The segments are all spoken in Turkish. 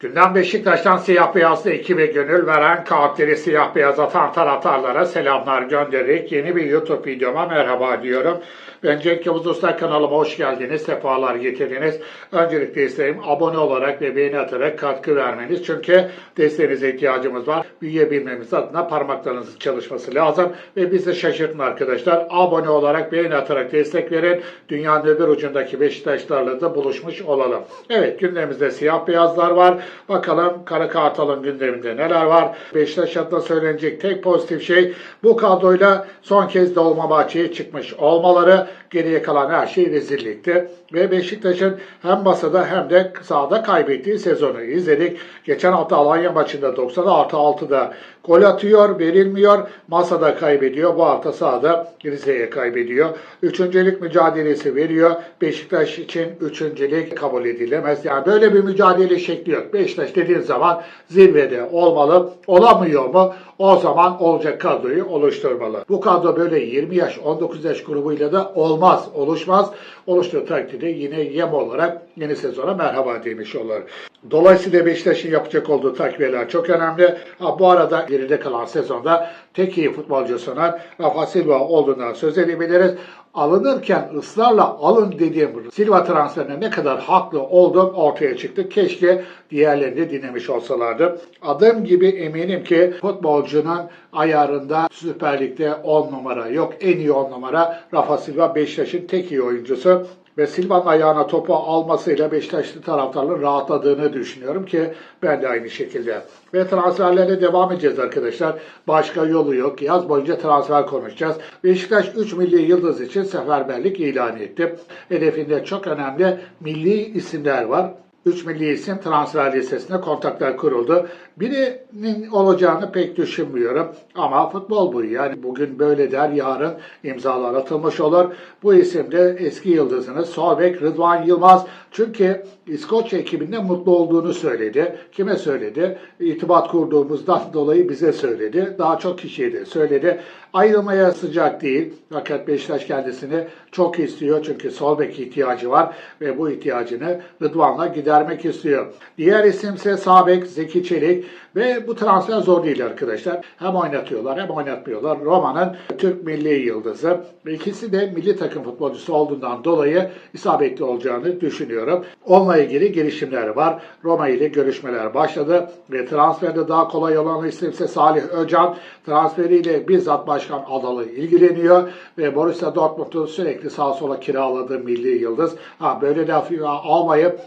Gündem Beşiktaş'tan siyah beyazlı ekibe gönül veren kalpleri siyah beyaz atan taraftarlara selamlar göndererek yeni bir YouTube videoma merhaba diyorum. Ben Cenk Yavuz Usta kanalıma hoş geldiniz, sefalar getirdiniz. Öncelikle isterim abone olarak ve beğeni atarak katkı vermeniz. Çünkü desteğinize ihtiyacımız var. Büyüyebilmemiz adına parmaklarınızın çalışması lazım. Ve bizi şaşırtın arkadaşlar. Abone olarak, beğeni atarak destek verin. Dünyanın öbür ucundaki Beşiktaşlarla da buluşmuş olalım. Evet gündemimizde siyah beyazlar var. Bakalım Kara Kartal'ın gündeminde neler var? Beşiktaş adına söylenecek tek pozitif şey bu kadroyla son kez Dolmabahçe'ye çıkmış olmaları. Geriye kalan her şey rezillikti. Ve Beşiktaş'ın hem basada hem de sahada kaybettiği sezonu izledik. Geçen hafta Alanya maçında 90 artı 6'da gol atıyor, verilmiyor. Masada kaybediyor. Bu hafta sahada Rize'ye kaybediyor. Üçüncülük mücadelesi veriyor. Beşiktaş için üçüncülük kabul edilemez. Yani böyle bir mücadele şekli yok. Beşiktaş dediğin zaman zirvede olmalı. Olamıyor mu? O zaman olacak kadroyu oluşturmalı. Bu kadro böyle 20 yaş, 19 yaş grubuyla da olmaz, oluşmaz. Oluştuğu takdirde yine yem olarak yeni sezona merhaba demiş olur. Dolayısıyla Beşiktaş'ın yapacak olduğu takviyeler çok önemli. Ha, bu arada geride kalan sezonda tek iyi futbolcusunun Rafa Silva olduğundan söz edebiliriz. Alınırken ısrarla alın dediğim Silva transferine ne kadar haklı olduğum ortaya çıktı. Keşke diğerlerini dinlemiş olsalardı. Adım gibi eminim ki futbolcunun ayarında Süper Lig'de 10 numara yok. En iyi 10 numara Rafa Silva Beşiktaş'ın tek iyi oyuncusu ve Silva'nın ayağına topu almasıyla Beşiktaşlı taraftarların rahatladığını düşünüyorum ki ben de aynı şekilde. Ve transferlerle devam edeceğiz arkadaşlar. Başka yolu yok. Yaz boyunca transfer konuşacağız. Beşiktaş 3 milli yıldız için seferberlik ilan etti. Hedefinde çok önemli milli isimler var. 3 milli isim transfer listesine kontaklar kuruldu. Birinin olacağını pek düşünmüyorum. Ama futbol bu. Yani bugün böyle der, yarın imzalar atılmış olur. Bu isim de eski yıldızını Solbek Rıdvan Yılmaz. Çünkü İskoçya ekibinde mutlu olduğunu söyledi. Kime söyledi? İrtibat kurduğumuzdan dolayı bize söyledi. Daha çok kişiye de söyledi. Ayrılmaya sıcak değil. Fakat Beşiktaş kendisini çok istiyor. Çünkü Solbek ihtiyacı var. Ve bu ihtiyacını Rıdvan'la gidermek istiyor. Diğer isimse Sabek Zeki Çelik. Ve bu transfer zor değil arkadaşlar. Hem oynatıyorlar hem oynatmıyorlar. Roma'nın Türk milli yıldızı. İkisi de milli takım futbolcusu olduğundan dolayı isabetli olacağını düşünüyorum. Onunla ilgili gelişimler var. Roma ile görüşmeler başladı ve transferde daha kolay olan isimse Salih Öcan transferiyle bizzat Başkan Adalı ilgileniyor ve Borussia Dortmund'un sürekli sağa sola kiraladığı milli yıldız. Ha, böyle laf almayıp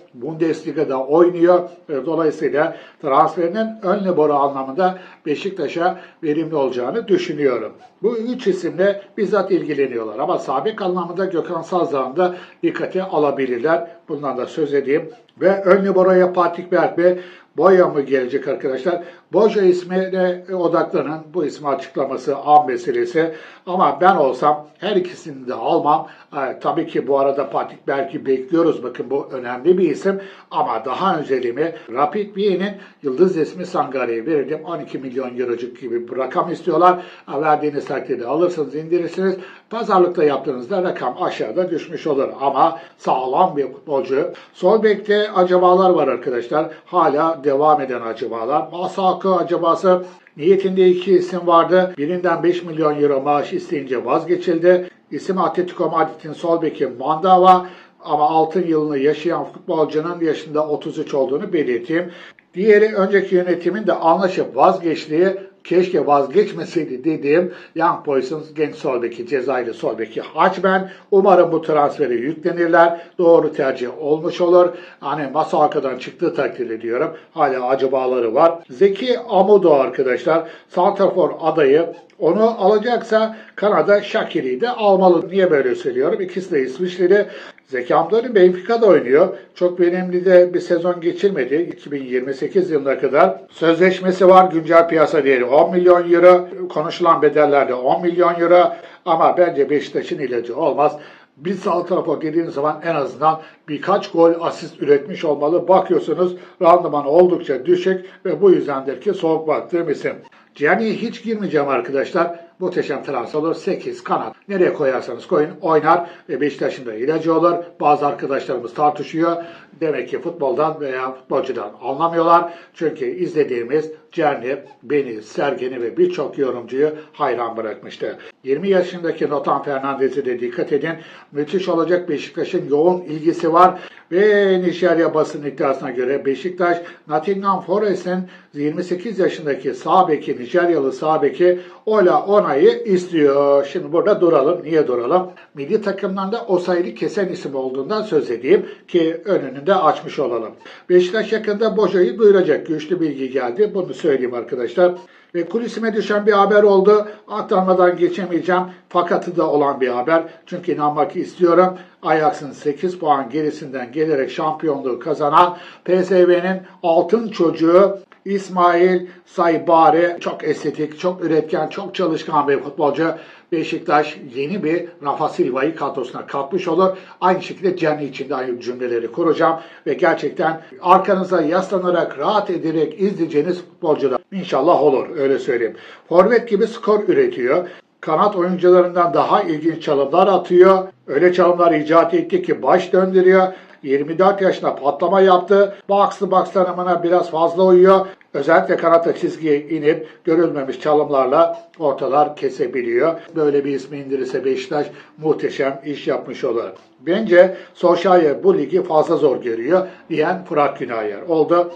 Bundesliga'da oynuyor. E, Dolayısıyla transferinin ön libero anlamında Beşiktaş'a verimli olacağını düşünüyorum. Bu üç isimle bizzat ilgileniyorlar ama sabit anlamında Gökhan Sazdağ'ın da dikkate alabilirler. Bundan da söz edeyim. Ve ön liberoya Patrick Berk ve Boya mı gelecek arkadaşlar? Boja ismine odaklanın. Bu ismi açıklaması an meselesi. Ama ben olsam her ikisini de almam. Ee, tabii ki bu arada Patrick Berk'i bekliyoruz. Bakın bu önemli bir isim. Ama daha önceliğimi Rapid Vien'in yıldız ismi Sangare'ye verirdim. 12 milyon eurocuk gibi bir rakam istiyorlar. Ha, Verdiğiniz takdirde alırsınız, indirirsiniz. Pazarlıkta yaptığınızda rakam aşağıda düşmüş olur. Ama sağlam bir futbolcu. Sol bekte acabalar var arkadaşlar. Hala devam eden acabalar. Masakı acabası Niyetinde iki isim vardı. Birinden 5 milyon euro maaş isteyince vazgeçildi. İsim Atletico Madrid'in sol beki Mandava ama altın yılını yaşayan futbolcunun yaşında 33 olduğunu belirteyim. Diğeri önceki yönetimin de anlaşıp vazgeçtiği keşke vazgeçmeseydi dediğim Young Boys'un genç sol beki, Cezayirli sol beki Haçmen. Umarım bu transferi yüklenirler. Doğru tercih olmuş olur. Hani masa arkadan çıktığı takdirde diyorum. Hala acabaları var. Zeki Amudo arkadaşlar. Santrafor adayı. Onu alacaksa Kanada Shakiri'yi de almalı. Niye böyle söylüyorum? İkisi de İsviçreli. Zeki Amdori Benfica'da oynuyor. Çok verimli de bir sezon geçirmedi. 2028 yılına kadar sözleşmesi var. Güncel piyasa değeri 10 milyon euro. Konuşulan bedellerde 10 milyon euro. Ama bence Beşiktaş'ın ilacı olmaz. Bir sağ tarafa girdiğiniz zaman en azından birkaç gol asist üretmiş olmalı. Bakıyorsunuz randımanı oldukça düşük ve bu yüzdendir ki soğuk baktığım isim. Gianni'ye hiç girmeyeceğim arkadaşlar. Muhteşem transfer olur. 8 kanat. Nereye koyarsanız koyun oynar ve Beşiktaş'ın da ilacı olur. Bazı arkadaşlarımız tartışıyor. Demek ki futboldan veya futbolcudan anlamıyorlar. Çünkü izlediğimiz Cerni, beni, Sergen'i ve birçok yorumcuyu hayran bırakmıştı. 20 yaşındaki Notan Fernandez'e de dikkat edin. Müthiş olacak Beşiktaş'ın yoğun ilgisi var. Ve Nijerya basın iddiasına göre Beşiktaş Nottingham Forest'in 28 yaşındaki sağ beki, Nijeryalı sağ beki Ola Ona'yı istiyor. Şimdi burada duralım. Niye duralım? Milli takımdan da Osayi'li kesen isim olduğundan söz edeyim ki önünü de açmış olalım. Beşiktaş yakında Boja'yı duyuracak. Güçlü bilgi geldi. Bunu söyleyeyim arkadaşlar. Ve kulisime düşen bir haber oldu. Aktarmadan geçemeyeceğim. Fakatı da olan bir haber. Çünkü inanmak istiyorum. Ajax'ın 8 puan gerisinden gelerek şampiyonluğu kazanan PSV'nin altın çocuğu İsmail Saybari çok estetik, çok üretken, çok çalışkan bir futbolcu. Beşiktaş yeni bir Rafa Silva'yı kadrosuna katmış olur. Aynı şekilde Cenni için de aynı cümleleri kuracağım. Ve gerçekten arkanıza yaslanarak, rahat ederek izleyeceğiniz futbolcular inşallah olur. Öyle söyleyeyim. Forvet gibi skor üretiyor. Kanat oyuncularından daha ilginç çalımlar atıyor. Öyle çalımlar icat etti ki baş döndürüyor. 24 yaşında patlama yaptı. Box'lı box tanımına biraz fazla uyuyor. Özellikle kanata çizgiye inip görülmemiş çalımlarla ortalar kesebiliyor. Böyle bir ismi indirirse Beşiktaş muhteşem iş yapmış olur. Bence Solskjaer bu ligi fazla zor görüyor diyen Fırat Günayer oldu.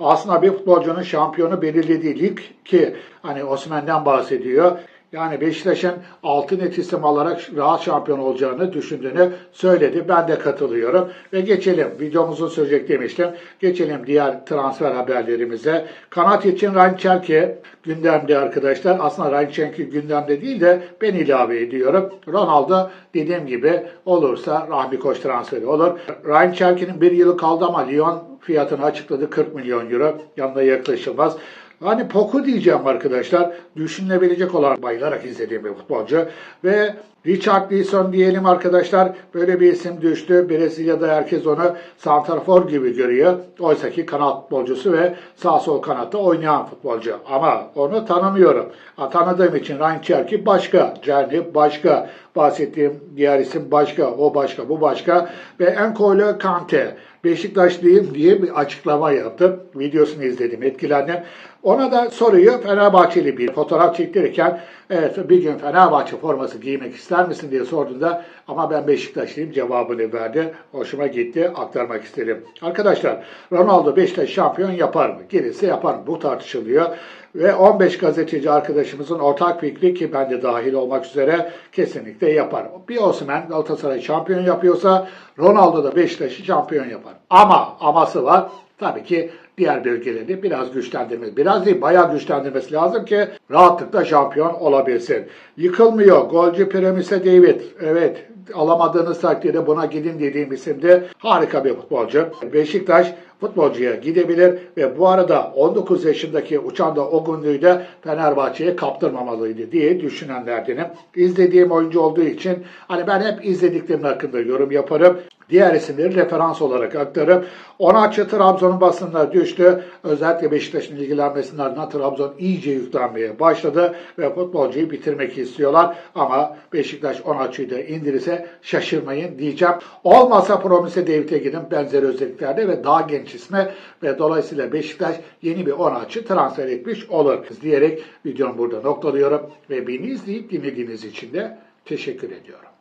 Aslında bir futbolcunun şampiyonu belirlediği lig ki hani Osman'dan bahsediyor. Yani Beşiktaş'ın altın et isim alarak rahat şampiyon olacağını düşündüğünü söyledi. Ben de katılıyorum. Ve geçelim. Videomuzun sürecek demiştim. Geçelim diğer transfer haberlerimize. Kanat için Ryan Çelki gündemde arkadaşlar. Aslında Ryan Çelki gündemde değil de ben ilave ediyorum. Ronaldo dediğim gibi olursa Rahmi Koç transferi olur. Ryan Çelki'nin bir yılı kaldı ama Lyon fiyatını açıkladı 40 milyon euro. Yanına yaklaşılmaz. Hani Poku diyeceğim arkadaşlar. Düşünülebilecek olan bayılarak izlediğim bir futbolcu. Ve Richard Leeson diyelim arkadaşlar. Böyle bir isim düştü. Brezilya'da herkes onu santrafor gibi görüyor. Oysa ki kanat futbolcusu ve sağ sol kanatta oynayan futbolcu. Ama onu tanımıyorum. Tanıdığım için Ryan Cherki başka. Cerny başka. Bahsettiğim diğer isim başka. O başka, bu başka. Ve Enkolo Kante. Beşiktaşlıyım diye bir açıklama yaptım. Videosunu izledim, etkilendim. Ona da soruyu Fenerbahçeli bir fotoğraf çektirirken evet bir gün Fenerbahçe forması giymek ister misin diye sorduğunda ama ben Beşiktaşlıyım cevabını verdi. Hoşuma gitti. Aktarmak istedim. Arkadaşlar Ronaldo Beşiktaş şampiyon yapar mı? Gelirse yapar mı? Bu tartışılıyor. Ve 15 gazeteci arkadaşımızın ortak fikri ki ben de dahil olmak üzere kesinlikle yapar. Bir Osman Galatasaray şampiyon yapıyorsa Ronaldo da Beşiktaş'ı şampiyon yapar. Ama aması var. Tabii ki diğer bölgeleri biraz güçlendirmesi, biraz değil bayağı güçlendirmesi lazım ki rahatlıkla şampiyon olabilsin. Yıkılmıyor. Golcü Premise David. Evet alamadığınız takdirde buna gidin dediğim isimde harika bir futbolcu. Beşiktaş futbolcuya gidebilir ve bu arada 19 yaşındaki uçan da Ogunlu'yu da Fenerbahçe'ye kaptırmamalıydı diye düşünenlerdenim. İzlediğim oyuncu olduğu için hani ben hep izlediklerim hakkında yorum yaparım. Diğer isimleri referans olarak aktarıp Onaçı Trabzon'un basınına düştü. Özellikle Beşiktaş'ın ilgilenmesinin ardından Trabzon iyice yüklenmeye başladı ve futbolcuyu bitirmek istiyorlar. Ama Beşiktaş Onaçı'yı da indirirse şaşırmayın diyeceğim. Olmazsa Promise David'e gidin benzer özelliklerde ve daha genç isme ve dolayısıyla Beşiktaş yeni bir Onaçı transfer etmiş olur diyerek videomu burada noktalıyorum ve beni izleyip dinlediğiniz için de teşekkür ediyorum.